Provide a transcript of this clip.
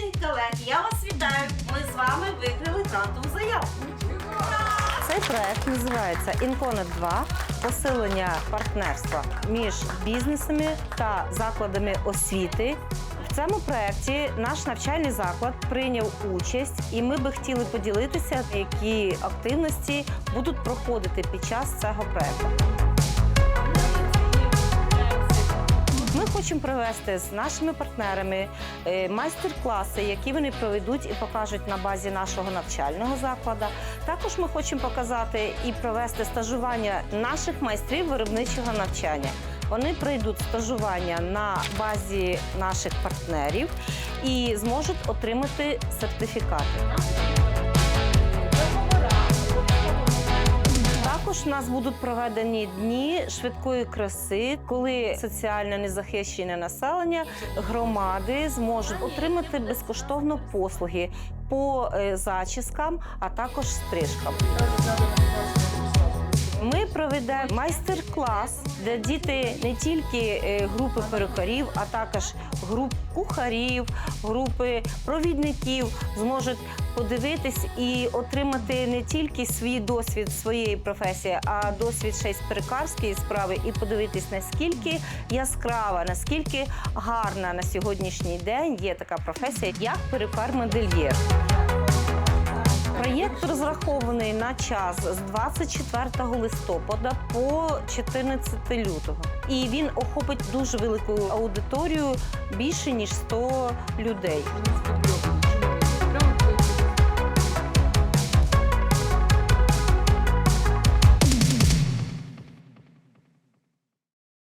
Шановні колеги, я вас вітаю. Ми з вами виграли грантову заявку. Цей проект називається Інконет 2 посилення партнерства між бізнесами та закладами освіти. В цьому проєкті наш навчальний заклад прийняв участь, і ми би хотіли поділитися, які активності будуть проходити під час цього проекту. Хочемо провести з нашими партнерами е, майстер-класи, які вони проведуть і покажуть на базі нашого навчального закладу. Також ми хочемо показати і провести стажування наших майстрів виробничого навчання. Вони пройдуть стажування на базі наших партнерів і зможуть отримати сертифікати. Також у нас будуть проведені дні швидкої краси, коли соціально незахищене населення громади зможуть отримати безкоштовно послуги по е, зачіскам, а також стрижкам. Ми проведемо майстер-клас, де діти не тільки е, групи перукарів, а також груп кухарів, групи провідників зможуть подивитись і отримати не тільки свій досвід своєї професії, а досвід ще й з перукарської справи, і подивитись, наскільки яскрава, наскільки гарна на сьогоднішній день є така професія, як перукар-модельєр. Проєкт розрахований на час з 24 листопада по 14 лютого. І він охопить дуже велику аудиторію більше ніж 100 людей.